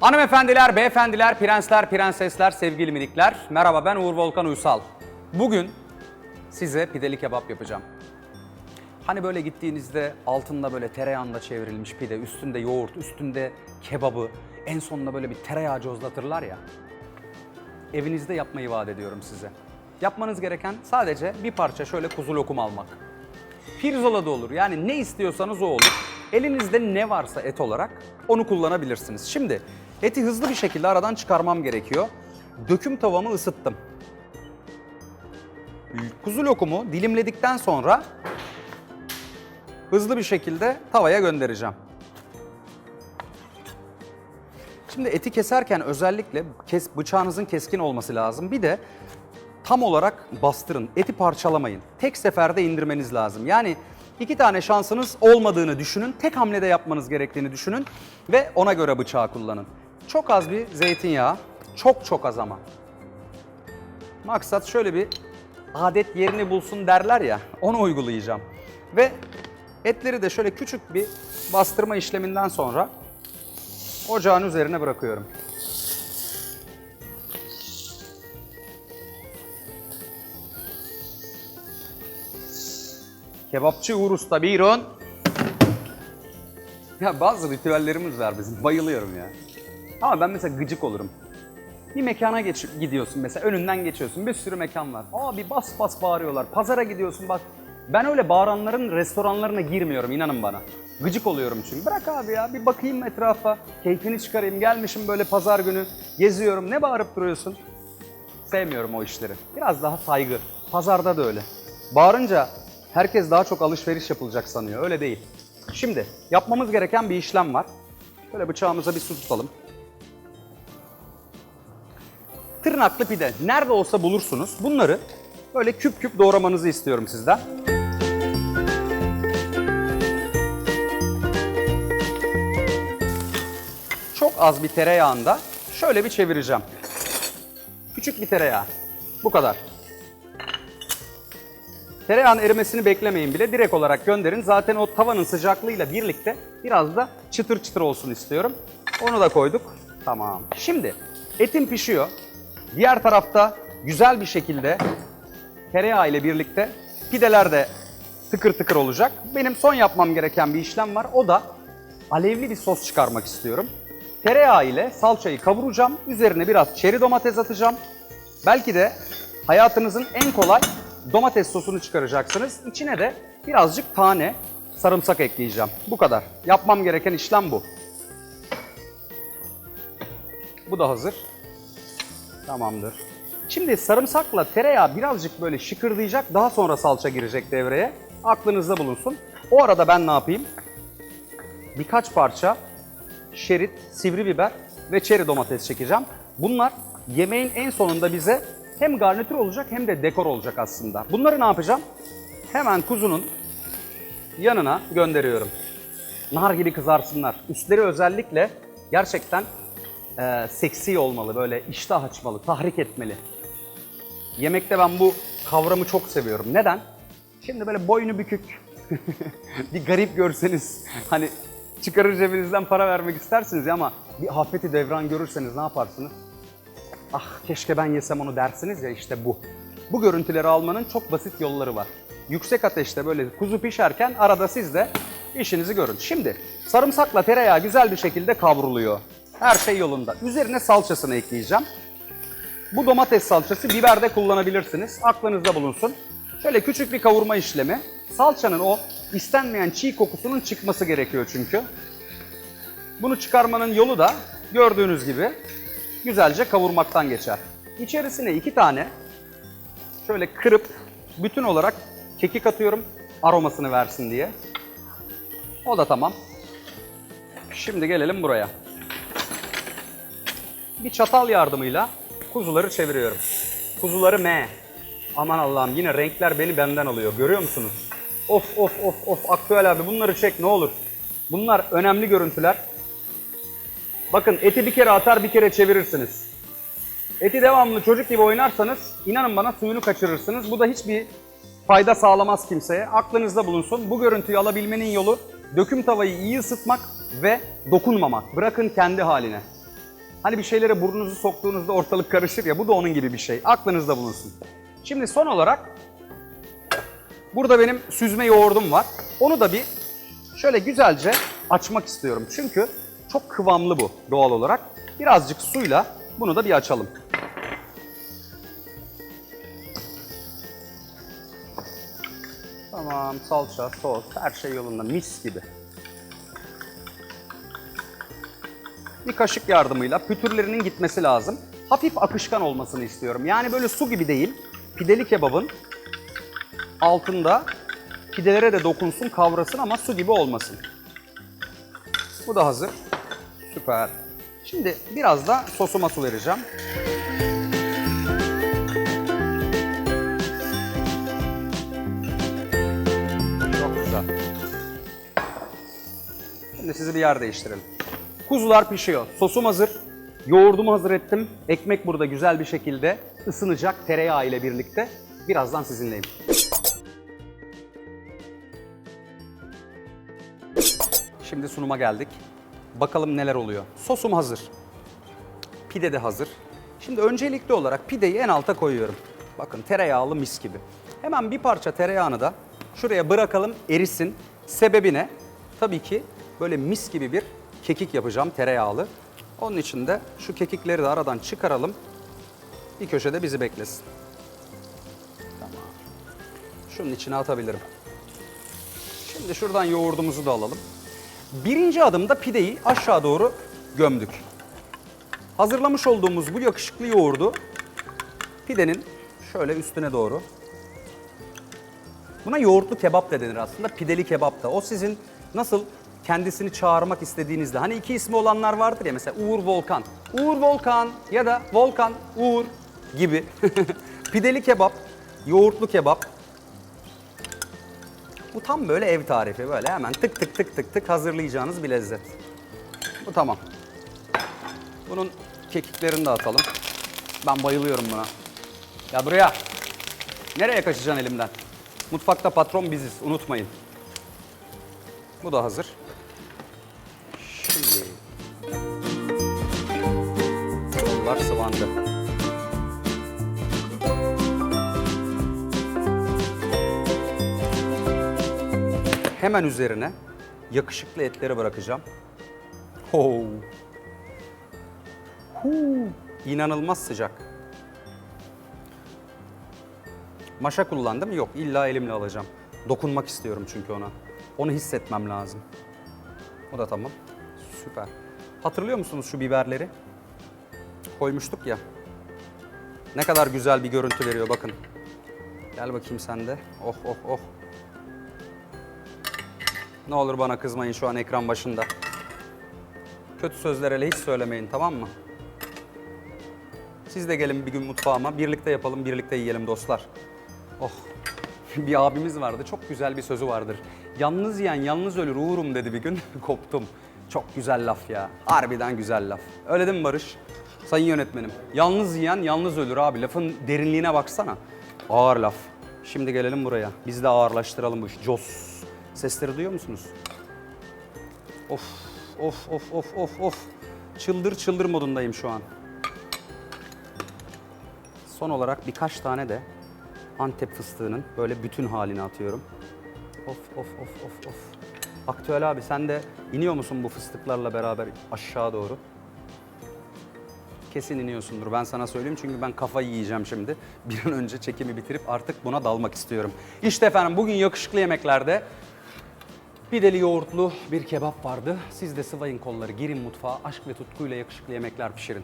Hanımefendiler, beyefendiler, prensler, prensesler, sevgili minikler. Merhaba ben Uğur Volkan Uysal. Bugün size pideli kebap yapacağım. Hani böyle gittiğinizde altında böyle tereyağında çevrilmiş pide, üstünde yoğurt, üstünde kebabı, en sonunda böyle bir tereyağı cozlatırlar ya. Evinizde yapmayı vaat ediyorum size. Yapmanız gereken sadece bir parça şöyle kuzu lokum almak. Pirzola da olur. Yani ne istiyorsanız o olur. Elinizde ne varsa et olarak onu kullanabilirsiniz. Şimdi eti hızlı bir şekilde aradan çıkarmam gerekiyor. Döküm tavamı ısıttım. Kuzu lokumu dilimledikten sonra hızlı bir şekilde tavaya göndereceğim. Şimdi eti keserken özellikle kes, bıçağınızın keskin olması lazım. Bir de tam olarak bastırın. Eti parçalamayın. Tek seferde indirmeniz lazım. Yani iki tane şansınız olmadığını düşünün. Tek hamlede yapmanız gerektiğini düşünün. Ve ona göre bıçağı kullanın. Çok az bir zeytinyağı. Çok çok az ama. Maksat şöyle bir adet yerini bulsun derler ya. Onu uygulayacağım. Ve etleri de şöyle küçük bir bastırma işleminden sonra ocağın üzerine bırakıyorum. Kebapçı Uğur Usta buyurun. Ya bazı ritüellerimiz var bizim. Bayılıyorum ya. Ama ben mesela gıcık olurum. Bir mekana geç, gidiyorsun mesela önünden geçiyorsun. Bir sürü mekan var. Aa bir bas bas bağırıyorlar. Pazara gidiyorsun bak. Ben öyle bağıranların restoranlarına girmiyorum inanın bana. Gıcık oluyorum çünkü. Bırak abi ya bir bakayım etrafa. Keyfini çıkarayım. Gelmişim böyle pazar günü. Geziyorum. Ne bağırıp duruyorsun? Sevmiyorum o işleri. Biraz daha saygı. Pazarda da öyle. Bağırınca herkes daha çok alışveriş yapılacak sanıyor. Öyle değil. Şimdi yapmamız gereken bir işlem var. Şöyle bıçağımıza bir su tutalım. Tırnaklı pide nerede olsa bulursunuz. Bunları böyle küp küp doğramanızı istiyorum sizden. Çok az bir tereyağında şöyle bir çevireceğim. Küçük bir tereyağı. Bu kadar. Tereyağın erimesini beklemeyin bile. Direkt olarak gönderin. Zaten o tavanın sıcaklığıyla birlikte biraz da çıtır çıtır olsun istiyorum. Onu da koyduk. Tamam. Şimdi etim pişiyor. Diğer tarafta güzel bir şekilde tereyağı ile birlikte pideler de tıkır tıkır olacak. Benim son yapmam gereken bir işlem var. O da alevli bir sos çıkarmak istiyorum. Tereyağı ile salçayı kavuracağım. Üzerine biraz çeri domates atacağım. Belki de hayatınızın en kolay domates sosunu çıkaracaksınız. İçine de birazcık tane sarımsak ekleyeceğim. Bu kadar. Yapmam gereken işlem bu. Bu da hazır. Tamamdır. Şimdi sarımsakla tereyağı birazcık böyle şıkırdayacak. Daha sonra salça girecek devreye. Aklınızda bulunsun. O arada ben ne yapayım? Birkaç parça şerit, sivri biber ve çeri domates çekeceğim. Bunlar yemeğin en sonunda bize hem garnitür olacak hem de dekor olacak aslında. Bunları ne yapacağım? Hemen kuzunun yanına gönderiyorum. Nar gibi kızarsınlar. Üstleri özellikle gerçekten e, seksi olmalı, böyle iştah açmalı, tahrik etmeli. Yemekte ben bu kavramı çok seviyorum. Neden? Şimdi böyle boynu bükük, bir garip görseniz, hani çıkarır cebinizden para vermek istersiniz ya ama bir hafeti devran görürseniz ne yaparsınız? Ah keşke ben yesem onu dersiniz ya işte bu. Bu görüntüleri almanın çok basit yolları var. Yüksek ateşte böyle kuzu pişerken arada siz de işinizi görün. Şimdi sarımsakla tereyağı güzel bir şekilde kavruluyor. Her şey yolunda. Üzerine salçasını ekleyeceğim. Bu domates salçası biber de kullanabilirsiniz. Aklınızda bulunsun. Şöyle küçük bir kavurma işlemi. Salçanın o istenmeyen çiğ kokusunun çıkması gerekiyor çünkü. Bunu çıkarmanın yolu da gördüğünüz gibi güzelce kavurmaktan geçer. İçerisine iki tane şöyle kırıp bütün olarak kekik atıyorum aromasını versin diye. O da tamam. Şimdi gelelim buraya. Bir çatal yardımıyla kuzuları çeviriyorum. Kuzuları M. Aman Allah'ım yine renkler beni benden alıyor. Görüyor musunuz? Of of of of aktüel abi bunları çek ne olur. Bunlar önemli görüntüler. Bakın eti bir kere atar bir kere çevirirsiniz. Eti devamlı çocuk gibi oynarsanız inanın bana suyunu kaçırırsınız. Bu da hiçbir fayda sağlamaz kimseye. Aklınızda bulunsun. Bu görüntüyü alabilmenin yolu döküm tavayı iyi ısıtmak ve dokunmamak. Bırakın kendi haline. Hani bir şeylere burnunuzu soktuğunuzda ortalık karışır ya bu da onun gibi bir şey. Aklınızda bulunsun. Şimdi son olarak burada benim süzme yoğurdum var. Onu da bir şöyle güzelce açmak istiyorum. Çünkü çok kıvamlı bu doğal olarak. Birazcık suyla bunu da bir açalım. Tamam salça, sos her şey yolunda mis gibi. Bir kaşık yardımıyla pütürlerinin gitmesi lazım. Hafif akışkan olmasını istiyorum. Yani böyle su gibi değil. Pideli kebabın altında pidelere de dokunsun, kavrasın ama su gibi olmasın. Bu da hazır. Süper. Şimdi biraz da sosuma su vereceğim. Çok güzel. Şimdi sizi bir yer değiştirelim. Kuzular pişiyor. Sosum hazır. Yoğurdumu hazır ettim. Ekmek burada güzel bir şekilde ısınacak tereyağı ile birlikte. Birazdan sizinleyim. Şimdi sunuma geldik. Bakalım neler oluyor. Sosum hazır. Pide de hazır. Şimdi öncelikli olarak pideyi en alta koyuyorum. Bakın tereyağlı mis gibi. Hemen bir parça tereyağını da şuraya bırakalım erisin. Sebebi ne? Tabii ki böyle mis gibi bir kekik yapacağım tereyağlı. Onun için de şu kekikleri de aradan çıkaralım. Bir köşede bizi beklesin. Tamam. Şunun içine atabilirim. Şimdi şuradan yoğurdumuzu da alalım. Birinci adımda pideyi aşağı doğru gömdük. Hazırlamış olduğumuz bu yakışıklı yoğurdu pidenin şöyle üstüne doğru. Buna yoğurtlu kebap da denir aslında, pideli kebap da. O sizin nasıl kendisini çağırmak istediğinizde. Hani iki ismi olanlar vardır ya mesela Uğur Volkan. Uğur Volkan ya da Volkan Uğur gibi. pideli kebap, yoğurtlu kebap. Bu tam böyle ev tarifi böyle hemen tık tık tık tık tık hazırlayacağınız bir lezzet. Bu tamam. Bunun kekiklerini de atalım. Ben bayılıyorum buna. Ya buraya. Nereye kaçacaksın elimden? Mutfakta patron biziz, unutmayın. Bu da hazır. Şimdi... Bunlar sıvandı. Hemen üzerine yakışıklı etleri bırakacağım. Ho. Huu, İnanılmaz sıcak. Maşa kullandım. Yok illa elimle alacağım. Dokunmak istiyorum çünkü ona. Onu hissetmem lazım. O da tamam. Süper. Hatırlıyor musunuz şu biberleri? Koymuştuk ya. Ne kadar güzel bir görüntü veriyor bakın. Gel bakayım sen de. Oh oh oh. Ne olur bana kızmayın şu an ekran başında. Kötü sözler hele hiç söylemeyin tamam mı? Siz de gelin bir gün mutfağıma. Birlikte yapalım, birlikte yiyelim dostlar. Oh. Bir abimiz vardı. Çok güzel bir sözü vardır. Yalnız yiyen yalnız ölür uğurum dedi bir gün. Koptum. Çok güzel laf ya. Harbiden güzel laf. Öyle değil mi Barış? Sayın yönetmenim. Yalnız yiyen yalnız ölür abi. Lafın derinliğine baksana. Ağır laf. Şimdi gelelim buraya. Biz de ağırlaştıralım bu işi. Jos. Sesleri duyuyor musunuz? Of, of, of, of, of, of. Çıldır çıldır modundayım şu an. Son olarak birkaç tane de Antep fıstığının böyle bütün halini atıyorum. Of, of, of, of, of. Aktüel abi sen de iniyor musun bu fıstıklarla beraber aşağı doğru? Kesin iniyorsundur. Ben sana söyleyeyim çünkü ben kafayı yiyeceğim şimdi. Bir an önce çekimi bitirip artık buna dalmak istiyorum. İşte efendim bugün yakışıklı yemeklerde Pideli yoğurtlu bir kebap vardı. Siz de sıvayın kolları, girin mutfağa, aşk ve tutkuyla yakışıklı yemekler pişirin.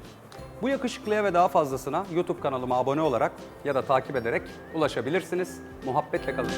Bu yakışıklıya ve daha fazlasına YouTube kanalıma abone olarak ya da takip ederek ulaşabilirsiniz. Muhabbetle kalın.